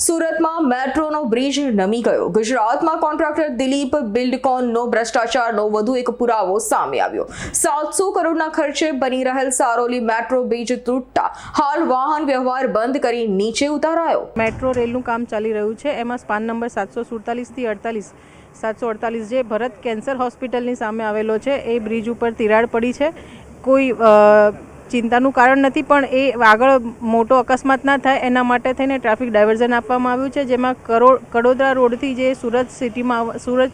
સુરતમાં મેટ્રોનો બ્રિજ નમી ગયો. ગુજરાતમાં કોન્ટ્રાક્ટર દિલીપ બિલ્ડકોનનો ભ્રષ્ટાચારનો વધુ એક પુરાવો સામે આવ્યો. સાતસો કરોડના ખર્ચે બની રહેલ સારોલી મેટ્રો બ્રિજ તૂટતા હાલ વાહન વ્યવહાર બંધ કરી નીચે ઉતારાયો. મેટ્રો રેલનું કામ ચાલી રહ્યું છે. એમાં સ્પાન નંબર સાતસો સુડતાલીસથી અડતાલીસ, સાતસો અડતાલીસ જે ભરત કેન્સર હોસ્પિટલની સામે આવેલો છે. એ બ્રિજ ઉપર તિરાડ પડી છે. કોઈ ચિંતાનું કારણ નથી, પણ એ આગળ મોટો અકસ્માત ના થાય એના માટે થઈને ટ્રાફિક ડાયવર્ઝન આપવામાં આવ્યું છે, જેમાં કરોડ કડોદરા રોડથી જે સુરત સિટીમાં સુરત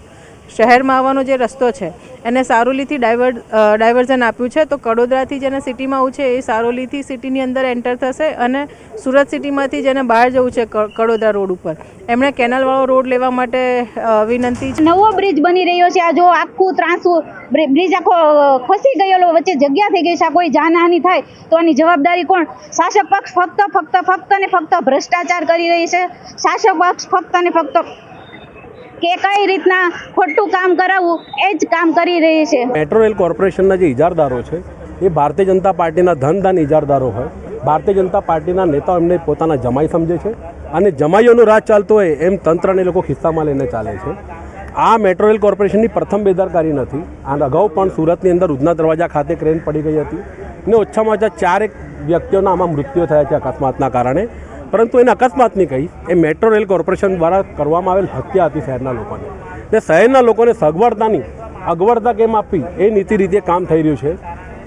શહેરમાં આવવાનો જે રસ્તો છે, એને સારોલીથી ડાયવર ડાયવર્ઝન આપ્યું છે, તો કડોદરાથી જેને સિટીમાં આવું છે, એ સારોલીથી સિટીની અંદર એન્ટર થશે અને સુરત સિટીમાંથી જેને બહાર જવું છે કડોદરા રોડ ઉપર. એમણે કેનાલવાળો રોડ લેવા માટે વિનંતી છે. નવો બ્રિજ બની રહ્યો છે. આ જો આખું ત્રાસું બ્રિજ આખો ખસી ગયેલો, વચ્ચે જગ્યા થઈ ગઈ છે. આ કોઈ જાનહાની થાય, તો આની જવાબદારી કોણ? શાસક પક્ષ ફક્ત ફક્ત ફક્ત ને ફક્ત ભ્રષ્ટાચાર કરી રહી છે. શાસક પક્ષ ફક્ત ને ફક્ત કે કઈ રીતના ખોટું કામ કરાવવું, એ જ કામ કરી રહી છે. મેટ્રો રેલ કોર્પોરેશનના જે ઇજારદારો છે, એ ભારતીય જનતા પાર્ટીના ધનદાન ઇજારદારો હોય. ભારતીય જનતા પાર્ટીના નેતાઓ એમને પોતાના જમાઈ સમજે છે અને જમાઈઓનો રાજ ચાલતો હોય એમ તંત્રને લોકો ખિસ્સામાં લઈને ચાલે છે. આ મેટ્રો રેલ કોર્પોરેશનની પ્રથમ બેદરકારી નથી. આ અગાઉ પણ સુરતની અંદર ઉધના દરવાજા ખાતે ક્રેન પડી ગઈ હતી. ને ઓછામાં ઓછા ચારેક વ્યક્તિઓના આમાં મૃત્યુ થયા છે અકસ્માતના કારણે. પરંતુ એને અકસ્માત નહીં કહી, એ મેટ્રો રેલ કોર્પોરેશન દ્વારા કરવામાં આવેલ હત્યા હતી શહેરના લોકોને. ને શહેરના લોકોને સગવડતાની અગવડતા કેમ આપવી, એ નીતિ રીતે કામ થઈ રહ્યું છે.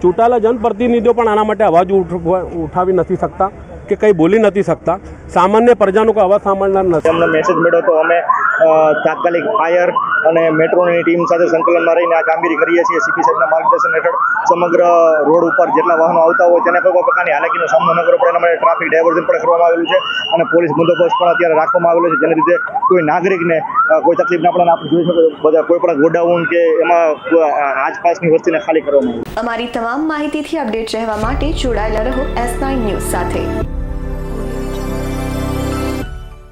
ચૂંટાયેલા જનપ્રતિનિધિઓ પણ આના માટે અવાજ ઉઠ- ઉઠાવી નથી શકતા કે કંઈ બોલી નથી શકતા. સામાન્ય પ્રજાનો કોઈ અવાજ સાંભળનાર નથી. અમને મેસેજ મળ્યો તો અમે તાત્કાલિક ફાયર અને મેટ્રોની ટીમ સાથે સંકલનમાં રહીને આ કામગીરી કરીએ છીએ. સીપી સાહેબના માર્ગદર્શન હેઠળ સમગ્ર રોડ ઉપર જેટલા વાહનો આવતા હોય તેને કોઈ પ્રકારની હાલાકીનો સામનો ન કરવો પડે. એના માટે ટ્રાફિક ડાયવર્ઝન પણ કરવામાં આવેલું છે અને પોલીસ બંદોબસ્ત પણ અત્યારે રાખવામાં આવેલો છે. જેને લીધે કોઈ નાગરિકને કોઈ તકલીફ ના પડે આપણે જોઈ શકો બધા કોઈ પણ ગોડાઉન કે એમાં આસપાસની વસ્તીને ખાલી કરવામાં આવે અમારી તમામ માહિતીથી અપડેટ રહેવા માટે જોડાયેલા રહો એસ નાઇન ન્યૂઝ સાથે.